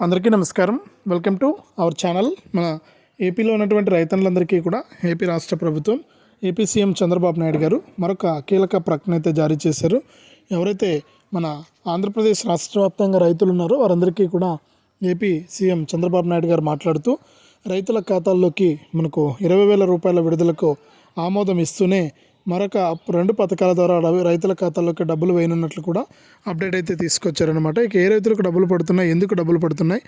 అందరికీ నమస్కారం. Welcome to our channel మన ఏపీలో ఉన్నటువంటి రైతన్నులందరికీ కూడా ఏపీ రాష్ట్ర ప్రభుత్వం ఏపీ సీఎం చంద్రబాబు నాయుడు గారు మరొక కీలక ప్రకటన అయితే జారీ చేశారు. ఎవరైతే మన ఆంధ్రప్రదేశ్ రాష్ట్ర వ్యాప్తంగా రైతులు ఉన్నారో వారందరికీ కూడా ఏపీ సీఎం చంద్రబాబు నాయుడు గారు మాట్లాడుతూ రైతుల ఖాతాల్లోకి మనకు ఇరవై వేల రూపాయల విడుదలకు ఆమోదం ఇస్తూనే మరొక రెండు పథకాల ద్వారా రైతుల ఖాతాలోకి డబ్బులు వేయనున్నట్లు కూడా అప్డేట్ అయితే తీసుకొచ్చారనమాట ఇక ఏ రైతులకు డబ్బులు పడుతున్నాయి? ఎందుకు డబ్బులు పడుతున్నాయి?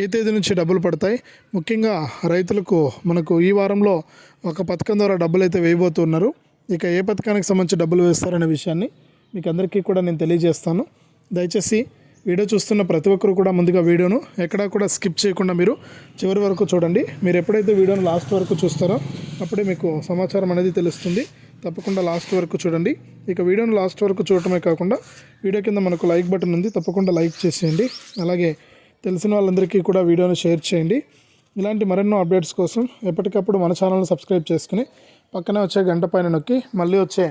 ఏ తేదీ నుంచి డబ్బులు పడతాయి? ముఖ్యంగా రైతులకు మనకు ఈ వారంలో ఒక పథకం ద్వారా డబ్బులు అయితే వేయబోతున్నారు. ఇక ఏ పథకానికి సంబంధించి డబ్బులు వేస్తారనే విషయాన్ని మీకు అందరికీ కూడా నేను తెలియజేస్తాను. దయచేసి వీడియో చూస్తున్న ప్రతి ఒక్కరు కూడా ముందుగా వీడియోను ఎక్కడా కూడా స్కిప్ చేయకుండా మీరు చివరి వరకు చూడండి. మీరు ఎప్పుడైతే వీడియోను లాస్ట్ వరకు చూస్తారో అప్పుడే మీకు సమాచారం అనేది తెలుస్తుంది. తప్పకుండా లాస్ట్ వరకు చూడండి. ఇక వీడియోను లాస్ట్ వరకు చూడటమే కాకుండా వీడియో కింద మనకు లైక్ బటన్ ఉంది. తప్పకుండా లైక్ చేసేయండి. అలాగే తెలిసిన వాళ్ళందరికీ కూడా వీడియోను షేర్ చేయండి. ఇలాంటి మరెన్నో అప్డేట్స్ కోసం ఎప్పటికప్పుడు మన ఛానల్ని సబ్స్క్రైబ్ చేసుకుని పక్కనే వచ్చే గంట పైన నొక్కి మళ్ళీ వచ్చే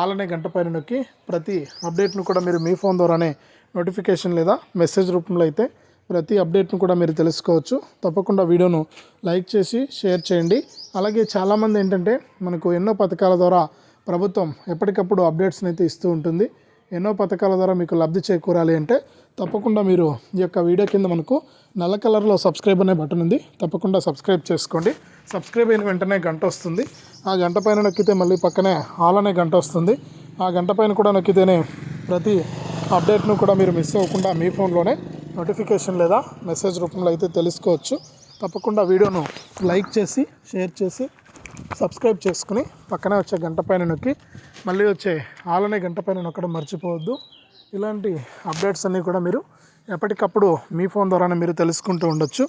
ఆలనే గంట పైన నొక్కి ప్రతి అప్డేట్ను కూడా మీరు మీ ఫోన్ ద్వారానే నోటిఫికేషన్ లేదా మెసేజ్ రూపంలో అయితే ప్రతి అప్డేట్ను కూడా మీరు తెలుసుకోవచ్చు. తప్పకుండా వీడియోను లైక్ చేసి షేర్ చేయండి. అలాగే చాలామంది ఏంటంటే మనకు ఎన్నో పథకాల ద్వారా ప్రభుత్వం ఎప్పటికప్పుడు అప్డేట్స్ని అయితే ఇస్తూ ఉంటుంది. ఎన్నో పథకాల ద్వారా మీకు లబ్ధి చేకూరాలి అంటే తప్పకుండా మీరు ఈ యొక్క వీడియో కింద మనకు నల్ల కలర్లో సబ్స్క్రైబ్ అనే బటన్ ఉంది. తప్పకుండా సబ్స్క్రైబ్ చేసుకోండి. సబ్స్క్రైబ్ అయిన వెంటనే గంట వస్తుంది. ఆ గంట పైన నొక్కితే మళ్ళీ పక్కనే ఆల్ అనే గంట వస్తుంది. ఆ గంట పైన కూడా నొక్కితేనే ప్రతి అప్డేట్ను కూడా మీరు మిస్ అవ్వకుండా మీ ఫోన్లోనే నోటిఫికేషన్ లేదా మెసేజ్ రూపంలో అయితే తెలుసుకోవచ్చు. తప్పకుండా వీడియోను లైక్ చేసి షేర్ చేసి సబ్స్క్రైబ్ చేసుకుని పక్కనే వచ్చే గంట పైన నొక్కి మళ్ళీ వచ్చే ఆలనే గంట పైన నొక్కడం మర్చిపోవద్దు. ఇలాంటి అప్డేట్స్ అన్నీ కూడా మీరు ఎప్పటికప్పుడు మీ ఫోన్ ద్వారానే మీరు తెలుసుకుంటూ ఉండొచ్చు.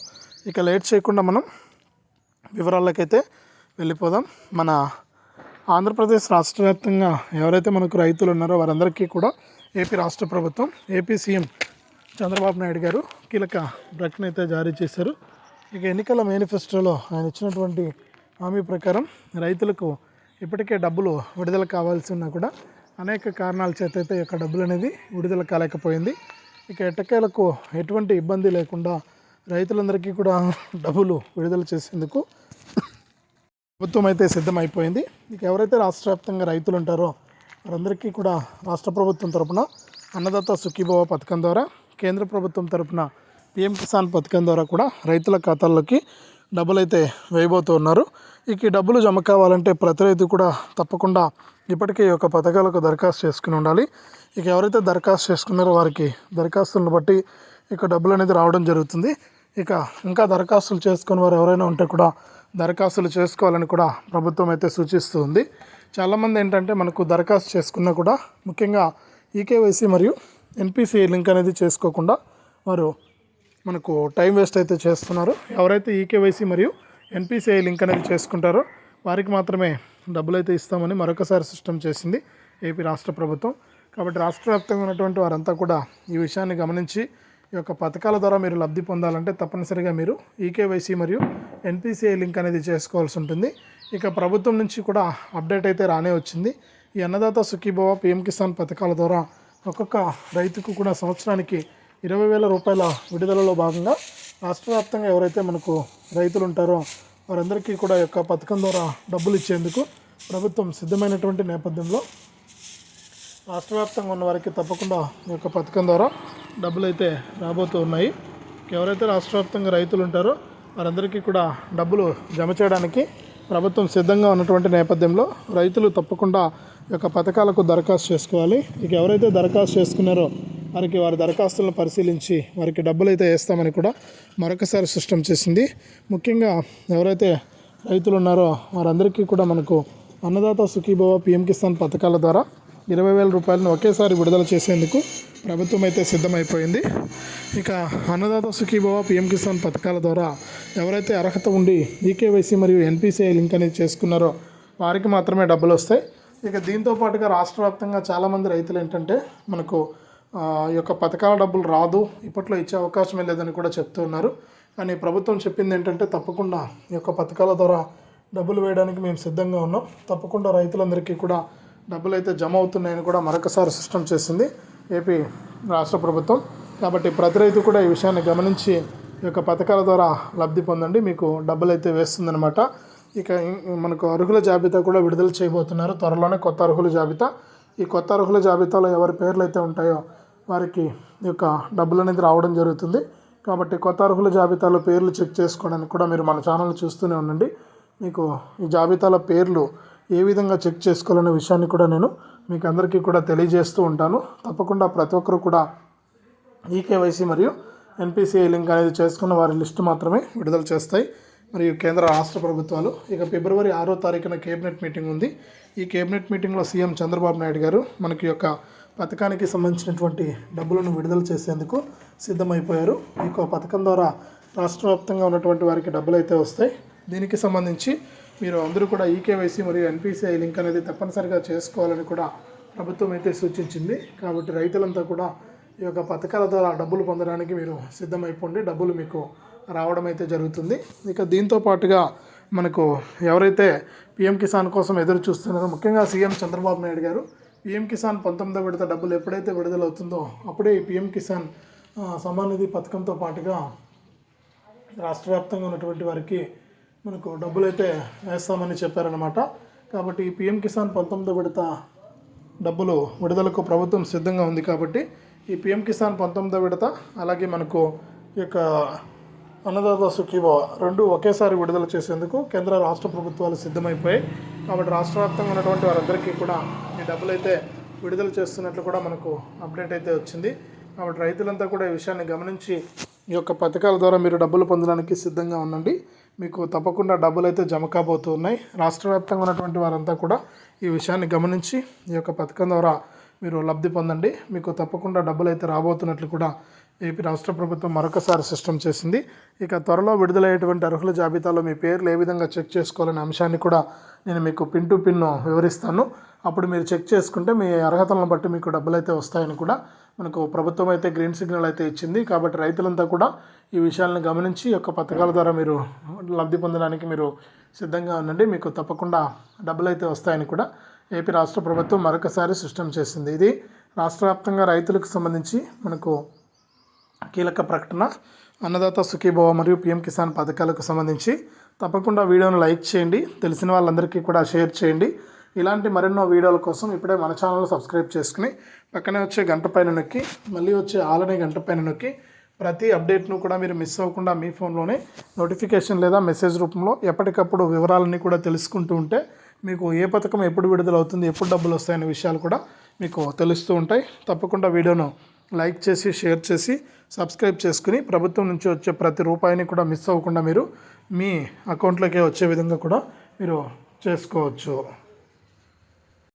ఇక లేట్ చేయకుండా మనం వివరాలకైతే వెళ్ళిపోదాం. మన ఆంధ్రప్రదేశ్ రాష్ట్ర వ్యాప్తంగా ఎవరైతే మనకు రైతులు ఉన్నారో వారందరికీ కూడా ఏపీ రాష్ట్ర ప్రభుత్వం ఏపీ సీఎం చంద్రబాబు నాయుడు గారు కీలక ప్రకటన అయితే జారీ చేశారు. ఇక ఎన్నికల మేనిఫెస్టోలో ఆయన ఇచ్చినటువంటి హామీ ప్రకారం రైతులకు ఇప్పటికే డబ్బులు విడుదల కావాల్సి ఉన్నా కూడా అనేక కారణాల చేత అయితే యొక్క డబ్బులు అనేది విడుదల కాలేకపోయింది. ఇక ఎట్టకేలకు ఎటువంటి ఇబ్బంది లేకుండా రైతులందరికీ కూడా డబ్బులు విడుదల చేసేందుకు ప్రభుత్వం అయితే సిద్ధమైపోయింది. ఇక ఎవరైతే రాష్ట్ర వ్యాప్తంగా రైతులు ఉంటారో వారందరికీ కూడా రాష్ట్ర ప్రభుత్వం తరపున అన్నదాత సుఖీభవ పథకం ద్వారా కేంద్ర ప్రభుత్వం తరపున పిఎం కిసాన్ పథకం ద్వారా కూడా రైతుల ఖాతాల్లోకి డబ్బులు అయితే వేయబోతూ ఉన్నారు. ఇక డబ్బులు జమ కావాలంటే ప్రతి రైతు కూడా తప్పకుండా ఇప్పటికే ఈ యొక్క పథకాలకు దరఖాస్తు చేసుకుని ఉండాలి. ఇక ఎవరైతే దరఖాస్తు చేసుకున్నారో వారికి దరఖాస్తులను బట్టి ఇక డబ్బులు అనేది రావడం జరుగుతుంది. ఇక ఇంకా దరఖాస్తులు చేసుకుని వారు ఎవరైనా ఉంటే కూడా దరఖాస్తులు చేసుకోవాలని కూడా ప్రభుత్వం అయితే సూచిస్తూ ఉంది. చాలామంది ఏంటంటే మనకు దరఖాస్తు చేసుకున్నా కూడా ముఖ్యంగా ఈకేవైసీ మరియు ఎన్పిసిఐ లింక్ అనేది చేసుకోకుండా వారు మనకు టైం వేస్ట్ అయితే చేస్తున్నారు. ఎవరైతే ఈకేవైసీ మరియు ఎన్పిసిఐ లింక్ అనేది చేసుకుంటారో వారికి మాత్రమే డబ్బులు అయితే ఇస్తామని మరొకసారి సిస్టమ్ చేసింది ఏపీ రాష్ట్ర ప్రభుత్వం. కాబట్టి రాష్ట్ర వ్యాప్తంగా ఉన్నటువంటి వారంతా కూడా ఈ విషయాన్ని గమనించి ఈ యొక్క పథకాల ద్వారా మీరు లబ్ధి పొందాలంటే తప్పనిసరిగా మీరు ఈకేవైసీ మరియు ఎన్పిసిఐ లింక్ అనేది చేసుకోవాల్సి ఉంటుంది. ఇక ప్రభుత్వం నుంచి కూడా అప్డేట్ అయితే రానే వచ్చింది. ఈ అన్నదాత సుఖీభవ పిఎం కిసాన్ పథకాల ద్వారా ఒక్కొక్క రైతుకు కూడా సంవత్సరానికి ఇరవై వేల రూపాయల విడుదలలో భాగంగా రాష్ట్ర వ్యాప్తంగా ఎవరైతే మనకు రైతులు ఉంటారో వారందరికీ కూడా యొక్క పథకం ద్వారా డబ్బులు ఇచ్చేందుకు ప్రభుత్వం సిద్ధమైనటువంటి నేపథ్యంలో రాష్ట్ర వ్యాప్తంగా ఉన్న వారికి తప్పకుండా ఈ యొక్క పథకం ద్వారా డబ్బులు అయితే రాబోతూ ఉన్నాయి. ఎవరైతే రాష్ట్ర వ్యాప్తంగా రైతులు ఉంటారో వారందరికీ కూడా డబ్బులు జమ చేయడానికి ప్రభుత్వం సిద్ధంగా ఉన్నటువంటి నేపథ్యంలో రైతులు తప్పకుండా ఈ యొక్క పథకాలకు దరఖాస్తు చేసుకోవాలి. ఇక ఎవరైతే దరఖాస్తు చేసుకున్నారో వారికి వారి దరఖాస్తులను పరిశీలించి వారికి డబ్బులు అయితే వేస్తామని కూడా మరొకసారి స్పష్టం చేసింది. ముఖ్యంగా ఎవరైతే రైతులు ఉన్నారో వారందరికీ కూడా మనకు అన్నదాత సుఖీభవ పిఎం కిసాన్ పథకాల ద్వారా ఇరవై వేల రూపాయలను ఒకేసారి విడుదల చేసేందుకు ప్రభుత్వం అయితే సిద్ధమైపోయింది. ఇక అన్నదాత సుఖీభవ పిఎం కిసాన్ పథకాల ద్వారా ఎవరైతే అర్హత ఉండి ఈకేవైసీ మరియు ఎన్పిసిఐ లింక్ అనేది చేసుకున్నారో వారికి మాత్రమే డబ్బులు వస్తాయి. ఇక దీంతో పాటుగా రాష్ట్ర వ్యాప్తంగా చాలామంది రైతులు ఏంటంటే మనకు ఈ యొక్క పథకాల డబ్బులు రాదు ఇప్పట్లో ఇచ్చే అవకాశమే లేదని కూడా చెప్తూ ఉన్నారు. కానీ ప్రభుత్వం చెప్పింది ఏంటంటే తప్పకుండా ఈ యొక్క పథకాల ద్వారా డబ్బులు వేయడానికి మేము సిద్ధంగా ఉన్నాం. తప్పకుండా రైతులందరికీ కూడా డబ్బులు అయితే జమ అవుతున్నాయని కూడా మరొకసారి సిస్టం చేసింది ఏపీ రాష్ట్ర ప్రభుత్వం. కాబట్టి ప్రతి రైతు కూడా ఈ విషయాన్ని గమనించి ఈ యొక్క పథకాల ద్వారా లబ్ధి పొందండి. మీకు డబ్బులు అయితే వేస్తుందన్నమాట. ఇక మనకు అర్హుల జాబితా కూడా విడుదల చేయబోతున్నారు. త్వరలోనే కొత్త అర్హుల జాబితా. ఈ కొత్త అర్హుల జాబితాలో ఎవరి పేర్లు అయితే ఉంటాయో వారికి ఈ యొక్క డబ్బులు అనేది రావడం జరుగుతుంది. కాబట్టి కొత్త అర్హుల జాబితాలో పేర్లు చెక్ చేసుకోవడానికి కూడా మీరు మన ఛానల్ చూస్తూనే ఉండండి. మీకు ఈ జాబితాల పేర్లు ఏ విధంగా చెక్ చేసుకోవాలనే విషయాన్ని కూడా నేను మీకు అందరికీ కూడా తెలియజేస్తూ ఉంటాను. తప్పకుండా ప్రతి ఒక్కరు కూడా ఈకేవైసీ మరియు ఎన్పిసిఐ లింక్ అనేది చేసుకున్న వారి లిస్టు మాత్రమే విడుదల చేస్తాయి. మరియు కేంద్ర రాష్ట్ర ప్రభుత్వాలు ఇక ఫిబ్రవరి ఆరో తారీఖున కేబినెట్ మీటింగ్ ఉంది. ఈ కేబినెట్ మీటింగ్లో సీఎం చంద్రబాబు నాయుడు గారు మనకి యొక్క పథకానికి సంబంధించినటువంటి డబ్బులను విడుదల చేసేందుకు సిద్ధమైపోయారు. ఈ పథకం ద్వారా రాష్ట్ర వ్యాప్తంగా ఉన్నటువంటి వారికి డబ్బులు అయితే వస్తాయి. దీనికి సంబంధించి మీరు అందరూ కూడా ఈకేవైసీ మరియు ఎన్పిసిఐ లింక్ అనేది తప్పనిసరిగా చేసుకోవాలని కూడా ప్రభుత్వం అయితే సూచించింది. కాబట్టి రైతులంతా కూడా ఈ యొక్క పథకాల ద్వారా డబ్బులు పొందడానికి మీరు సిద్ధమైపోండి. డబ్బులు మీకు రావడం అయితే జరుగుతుంది. ఇక దీంతో పాటుగా మనకు ఎవరైతే పిఎం కిసాన్ కోసం ఎదురు చూస్తున్నారో ముఖ్యంగా సీఎం చంద్రబాబు నాయుడు గారు పిఎం కిసాన్ పంతొమ్మిదో విడత డబ్బులు ఎప్పుడైతే విడుదలవుతుందో అప్పుడే ఈ పిఎం కిసాన్ సమానిధి నిధి పథకంతో పాటుగా రాష్ట్ర వ్యాప్తంగా ఉన్నటువంటి వారికి మనకు డబ్బులు అయితే వేస్తామని చెప్పారనమాట కాబట్టి ఈ పిఎం కిసాన్ పంతొమ్మిదో విడత డబ్బులు విడుదలకు ప్రభుత్వం సిద్ధంగా ఉంది కాబట్టి ఈ పిఎం కిసాన్ పంతొమ్మిదో విడత అలాగే మనకు ఈ యొక్క అన్నదాత సుఖీభవ రెండు ఒకేసారి విడుదల చేసేందుకు కేంద్ర రాష్ట్ర ప్రభుత్వాలు సిద్ధమైపోయాయి. కాబట్టి రాష్ట్ర వ్యాప్తంగా ఉన్నటువంటి వారందరికీ కూడా ఈ డబ్బులు అయితే విడుదల చేస్తున్నట్లు కూడా మనకు అప్డేట్ అయితే వచ్చింది. కాబట్టి రైతులంతా కూడా ఈ విషయాన్ని గమనించి ఈ యొక్క పథకాల ద్వారా మీరు డబ్బులు పొందడానికి సిద్ధంగా ఉండండి. మీకు తప్పకుండా డబ్బులు అయితే జమ కాబోతున్నాయి. రాష్ట్ర వ్యాప్తంగా ఉన్నటువంటి వారంతా కూడా ఈ విషయాన్ని గమనించి ఈ యొక్క పథకం ద్వారా మీరు లబ్ధి పొందండి. మీకు తప్పకుండా డబ్బులు అయితే రాబోతున్నట్లు కూడా ఏపీ రాష్ట్ర ప్రభుత్వం మరొకసారి సిస్టమ్ చేసింది. ఇక త్వరలో విడుదలయ్యేటువంటి అర్హుల జాబితాలో మీ పేర్లు ఏ విధంగా చెక్ చేసుకోవాలనే అంశాన్ని కూడా నేను మీకు పిన్ టు పిన్ వివరిస్తాను. అప్పుడు మీరు చెక్ చేసుకుంటే మీ అర్హతలను బట్టి మీకు డబ్బులు అయితే వస్తాయని కూడా మనకు ప్రభుత్వం అయితే గ్రీన్ సిగ్నల్ అయితే ఇచ్చింది. కాబట్టి రైతులంతా కూడా ఈ విషయాలను గమనించి యొక్క పథకాల ద్వారా మీరు లబ్ధి పొందడానికి మీరు సిద్ధంగా ఉండండి. మీకు తప్పకుండా డబ్బులు అయితే వస్తాయని కూడా ఏపీ రాష్ట్ర ప్రభుత్వం మరొకసారి స్పష్టం చేసింది. ఇది రాష్ట్ర వ్యాప్తంగా రైతులకు సంబంధించి మనకు కీలక ప్రకటన. అన్నదాత సుఖీభవ మరియు పిఎం కిసాన్ పథకాలకు సంబంధించి తప్పకుండా వీడియోను లైక్ చేయండి. తెలిసిన వాళ్ళందరికీ కూడా షేర్ చేయండి. ఇలాంటి మరెన్నో వీడియోల కోసం ఇప్పుడే మన ఛానల్ సబ్స్క్రైబ్ చేసుకుని పక్కనే వచ్చే గంట పైన నొక్కి మళ్ళీ వచ్చే ఆలనే గంట పైన నొక్కి ప్రతి అప్డేట్ను కూడా మీరు మిస్ అవ్వకుండా మీ ఫోన్లోనే నోటిఫికేషన్ లేదా మెసేజ్ రూపంలో ఎప్పటికప్పుడు వివరాలన్నీ కూడా తెలుసుకుంటూ ఉంటే మీకు ఏ పథకం ఎప్పుడు విడుదల అవుతుంది ఎప్పుడు డబ్బులు వస్తాయనే విషయాలు కూడా మీకు తెలుస్తూ ఉంటాయి. తప్పకుండా వీడియోను లైక్ చేసి షేర్ చేసి సబ్స్క్రైబ్ చేసుకుని ప్రభుత్వం నుంచి వచ్చే ప్రతి రూపాయిని కూడా మిస్ అవ్వకుండా మీరు మీ అకౌంట్లోకే వచ్చే విధంగా కూడా మీరు చేసుకోవచ్చు.